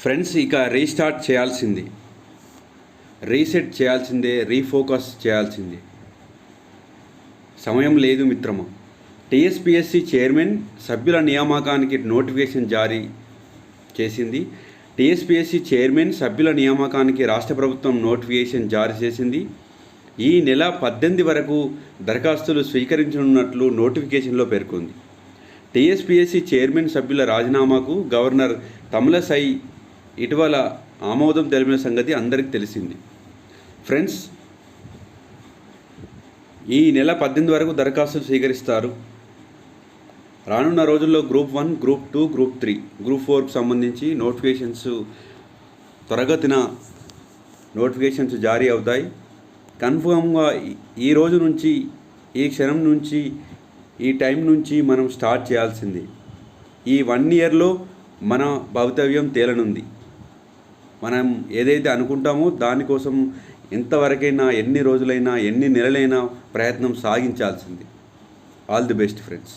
Friends ఇక restart చేయాల్సింది. Reset చేయాల్సిందే రీఫోకస్ చేయాల్సింది. సమయం లేదు మిత్రమా. టీఎస్పిఎస్సి చైర్మన్ సభ్యుల నియామకానికి నోటిఫికేషన్ జారీ చేసింది. టీఎస్పిఎస్సి చైర్మన్ సభ్యుల నియామకానికి రాష్ట్ర ప్రభుత్వం నోటిఫికేషన్ జారీ చేసింది. ఈ నెల పద్దెనిమిది వరకు దరఖాస్తులు స్వీకరించనున్నట్లు నోటిఫికేషన్లో పేర్కొంది. టీఎస్పిఎస్సి చైర్మన్ సభ్యుల రాజీనామాకు గవర్నర్ తమిళసై ఇటీవల ఆమోదం తెలిపిన సంగతి అందరికీ తెలిసింది. ఫ్రెండ్స్ ఈ నెల పద్దెనిమిది వరకు దరఖాస్తులు స్వీకరిస్తారు. రానున్న రోజుల్లో group one group two group three group ఫోర్కి సంబంధించి నోటిఫికేషన్స్ త్వరగతిన నోటిఫికేషన్స్ జారీ అవుతాయి. కన్ఫర్మ్గా ఈ- ఈ రోజు నుంచి ఈ క్షణం నుంచి ఈ టైం నుంచి మనం స్టార్ట్ చేయాల్సింది. ఈ వన్ ఇయర్లో మన భవితవ్యం తేలనుంది. మనం ఏదైతే అనుకుంటామో దానికోసం ఎంతవరకైనా ఎన్ని రోజులైనా ఎన్ని నెలలైనా ప్రయత్నం సాగించాల్సింది. All the best friends